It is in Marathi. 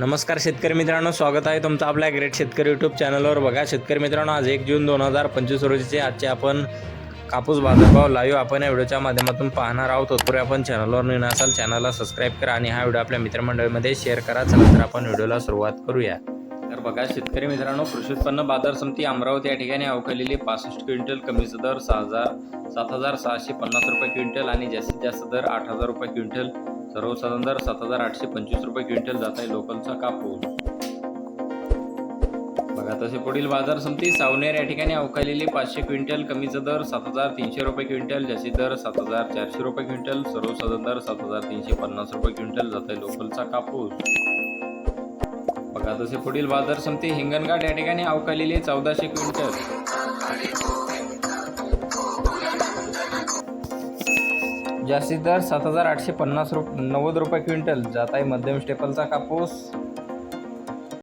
नमस्कार शेतकरी मित्रांनो स्वागत आहे तुमचं आपल्या ग्रेट शेतकरी यूट्यूब चॅनलवर बघा शेतकरी मित्रांनो आज एक जून दोन हजार पंचवीस रोजीचे आजचे आपण कापूस बाजारभाव लाईव्ह आपण या व्हिडिओच्या माध्यमातून पाहणार आहोत. तत्पूर्वी आपण चॅनलवर नवीन असाल चॅनलला सबस्क्राईब करा आणि हा व्हिडिओ आपल्या मित्रमंडळीमध्ये शेअर करा. चला तर आपण व्हिडिओला सुरुवात करूया. तर बघा शेतकरी मित्रांनो कृषी उत्पन्न बाजार समिती अमरावती या ठिकाणी अवकालेली पासष्ट क्विंटल कमीचा दर सहा हजार सात हजार सहाशे पन्नास रुपये क्विंटल आणि जास्तीत जास्त दर आठ हजार रुपये क्विंटल. सर्वसाधारण दर सात हजार आठशे पंचवीस रुपये क्विंटल जात आहे लोकलचा कापूस. बघा तसे पुढील बाजार समिती सावनेर या ठिकाणी अवकालेले पाचशे क्विंटल कमीचा दर सात हजार तीनशे रुपये क्विंटल जास्तीत दर सात हजार चारशे रुपये क्विंटल सर्वसाधारण दर सात हजार तीनशे पन्नास रुपये क्विंटल जात आहे लोकलचा कापूस. बघा तसे पुढील बाजार समिती हिंगणघाट या ठिकाणी अवकालेले चौदाशे क्विंटल. जास्तीत दर सात हजार आठशे पन्नास रुप नव्वद रुपये क्विंटल. जात आहे मध्यम स्टेपलचा कापूस.